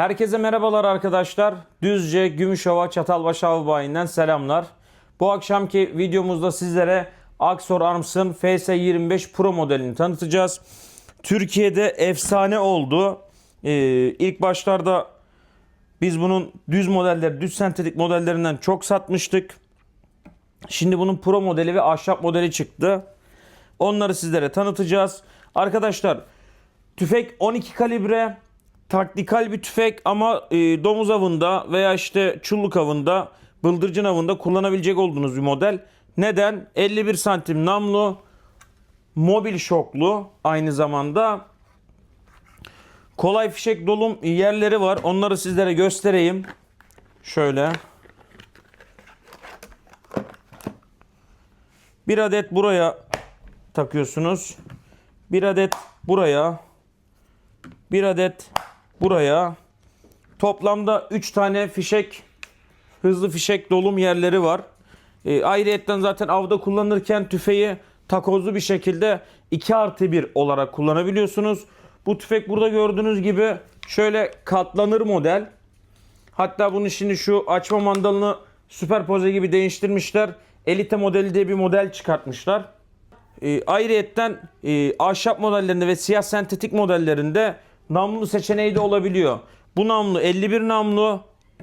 Herkese merhabalar arkadaşlar. Düzce Gümüşova Çatalbaşı Av Bayi'nden selamlar. Bu akşamki videomuzda sizlere Axor Arms'ın FS25 Pro modelini tanıtacağız. Türkiye'de efsane oldu. Ee, ilk başlarda biz bunun düz modelleri, düz sentetik modellerinden çok satmıştık. Şimdi bunun Pro modeli ve ahşap modeli çıktı. Onları sizlere tanıtacağız. Arkadaşlar tüfek 12 kalibre taktikal bir tüfek ama e, domuz avında veya işte çulluk avında, bıldırcın avında kullanabilecek olduğunuz bir model. Neden? 51 santim namlu, mobil şoklu aynı zamanda. Kolay fişek dolum yerleri var. Onları sizlere göstereyim. Şöyle. Bir adet buraya takıyorsunuz. Bir adet buraya. Bir adet buraya. Toplamda 3 tane fişek hızlı fişek dolum yerleri var. E, ayrıyetten zaten avda kullanırken tüfeği takozlu bir şekilde 2 artı 1 olarak kullanabiliyorsunuz. Bu tüfek burada gördüğünüz gibi şöyle katlanır model. Hatta bunu şimdi şu açma mandalını süperpoze gibi değiştirmişler. Elite modeli diye bir model çıkartmışlar. E, ayrıyetten e, ahşap modellerinde ve siyah sentetik modellerinde namlu seçeneği de olabiliyor. Bu namlu 51 namlu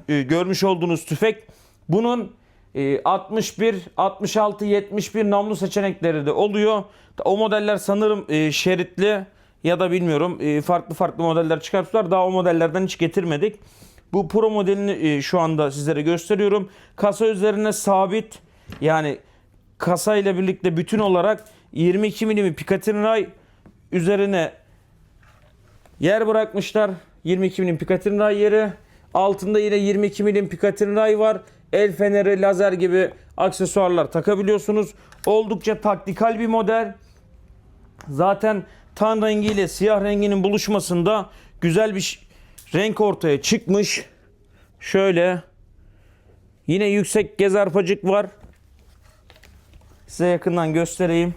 e, görmüş olduğunuz tüfek. Bunun e, 61, 66, 71 namlu seçenekleri de oluyor. O modeller sanırım e, şeritli ya da bilmiyorum e, farklı farklı modeller çıkarttılar. Daha o modellerden hiç getirmedik. Bu Pro modelini e, şu anda sizlere gösteriyorum. Kasa üzerine sabit yani kasa ile birlikte bütün olarak 22 milim Picatinny ray üzerine yer bırakmışlar. 22 milim Picatinny ray yeri. Altında yine 22 milim Picatinny ray var. El feneri, lazer gibi aksesuarlar takabiliyorsunuz. Oldukça taktikal bir model. Zaten tan rengiyle siyah renginin buluşmasında güzel bir renk ortaya çıkmış. Şöyle yine yüksek gez arpacık var. Size yakından göstereyim.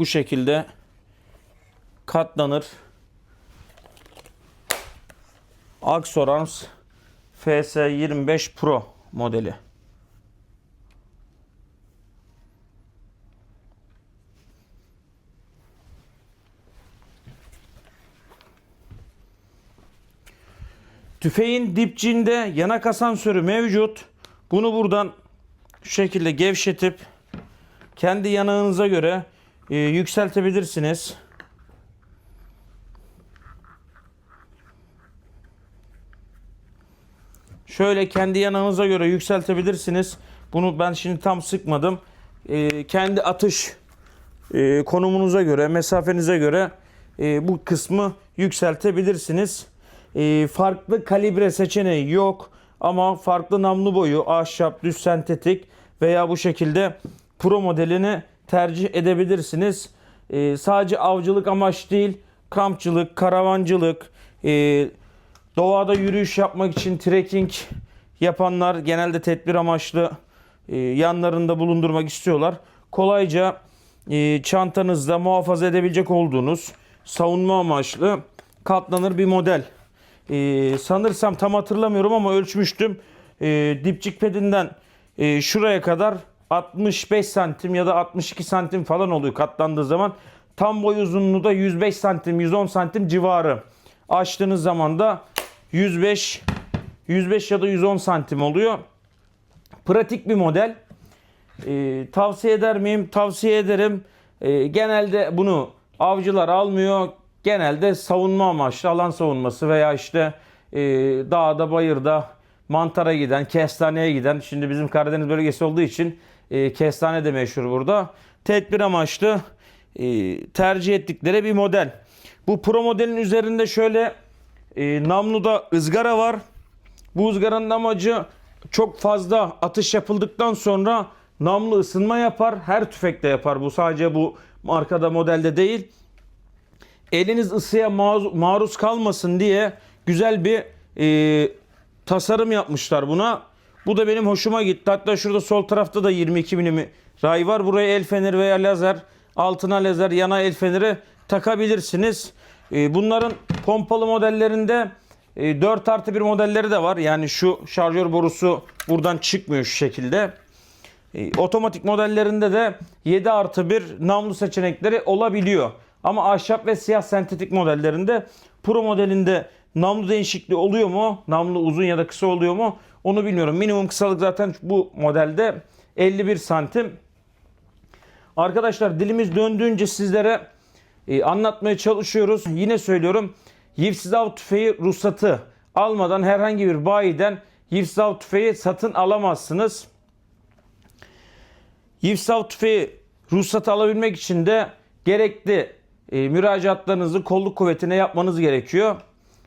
Bu şekilde katlanır. Axor Arms FS25 Pro modeli. Tüfeğin dipçinde yanak asansörü mevcut. Bunu buradan şu şekilde gevşetip kendi yanağınıza göre e, yükseltebilirsiniz. Şöyle kendi yanağınıza göre yükseltebilirsiniz. Bunu ben şimdi tam sıkmadım. E, kendi atış e, konumunuza göre, mesafenize göre e, bu kısmı yükseltebilirsiniz. E, farklı kalibre seçeneği yok ama farklı namlu boyu, ahşap, düz sentetik veya bu şekilde pro modelini tercih edebilirsiniz. E, sadece avcılık amaç değil, kampçılık, karavancılık, e, doğada yürüyüş yapmak için trekking yapanlar genelde tedbir amaçlı e, yanlarında bulundurmak istiyorlar. Kolayca e, çantanızda muhafaza edebilecek olduğunuz savunma amaçlı katlanır bir model. E, sanırsam tam hatırlamıyorum ama ölçmüştüm. E, dipçik pedinden e, şuraya kadar 65 santim ya da 62 santim falan oluyor katlandığı zaman. Tam boy uzunluğu da 105 santim 110 santim civarı. Açtığınız zaman da 105 105 ya da 110 santim oluyor. Pratik bir model. Ee, tavsiye eder miyim? Tavsiye ederim. Ee, genelde bunu avcılar almıyor. Genelde savunma amaçlı alan savunması veya işte e, dağda bayırda mantara giden, kestaneye giden. Şimdi bizim Karadeniz bölgesi olduğu için e, kestane de meşhur burada. Tedbir amaçlı e, tercih ettikleri bir model. Bu pro modelin üzerinde şöyle e, namluda ızgara var. Bu ızgaranın amacı çok fazla atış yapıldıktan sonra namlu ısınma yapar. Her tüfekte yapar bu. Sadece bu markada modelde değil. Eliniz ısıya maruz, kalmasın diye güzel bir e, tasarım yapmışlar buna. Bu da benim hoşuma gitti. Hatta şurada sol tarafta da 22 milim ray var. Buraya el feneri veya lazer, altına lazer, yana el feneri takabilirsiniz. Ee, bunların pompalı modellerinde e, 4 artı 1 modelleri de var. Yani şu şarjör borusu buradan çıkmıyor şu şekilde. E, otomatik modellerinde de 7 artı 1 namlu seçenekleri olabiliyor. Ama ahşap ve siyah sentetik modellerinde Pro modelinde namlu değişikliği oluyor mu? Namlu uzun ya da kısa oluyor mu? Onu bilmiyorum. Minimum kısalık zaten bu modelde 51 santim. Arkadaşlar dilimiz döndüğünce sizlere e, anlatmaya çalışıyoruz. Yine söylüyorum. Yivsiz av tüfeği ruhsatı almadan herhangi bir bayiden yivsiz av tüfeği satın alamazsınız. Yivsav tüfeği ruhsatı alabilmek için de gerekli e, müracaatlarınızı kolluk kuvvetine yapmanız gerekiyor.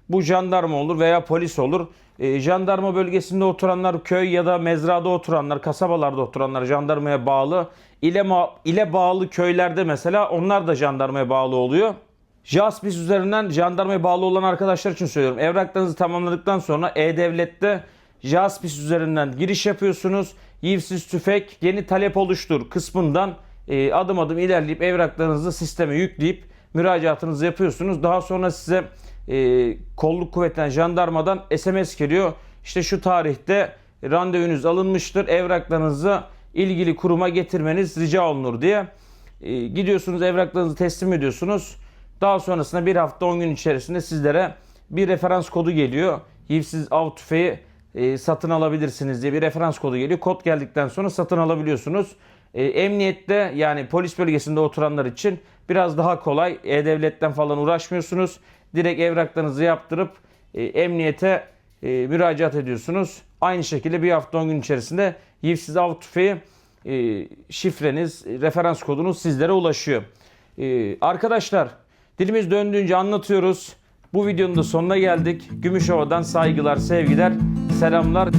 Bu jandarma olur veya polis olur. E, jandarma bölgesinde oturanlar, köy ya da mezrada oturanlar, kasabalarda oturanlar jandarmaya bağlı. İle, ile bağlı köylerde mesela onlar da jandarmaya bağlı oluyor. Jaspis üzerinden jandarmaya bağlı olan arkadaşlar için söylüyorum. Evraklarınızı tamamladıktan sonra E-Devlet'te Jaspis üzerinden giriş yapıyorsunuz. Yivsiz tüfek yeni talep oluştur kısmından e, adım adım ilerleyip evraklarınızı sisteme yükleyip müracaatınızı yapıyorsunuz. Daha sonra size e, kolluk kuvvetten jandarmadan SMS geliyor. İşte şu tarihte randevunuz alınmıştır. Evraklarınızı ilgili kuruma getirmeniz rica olunur diye. E, gidiyorsunuz evraklarınızı teslim ediyorsunuz. Daha sonrasında bir hafta 10 gün içerisinde sizlere bir referans kodu geliyor. Yivsiz av tüfeği e, satın alabilirsiniz diye bir referans kodu geliyor. Kod geldikten sonra satın alabiliyorsunuz. E, emniyette yani polis bölgesinde oturanlar için biraz daha kolay. E-Devlet'ten falan uğraşmıyorsunuz. Direkt evraklarınızı yaptırıp e, emniyete e, müracaat ediyorsunuz. Aynı şekilde bir hafta 10 gün içerisinde Yivsiz av tüfeği e, şifreniz, referans kodunuz sizlere ulaşıyor. E, arkadaşlar dilimiz döndüğünce anlatıyoruz. Bu videonun da sonuna geldik. Gümüşova'dan saygılar, sevgiler, selamlar.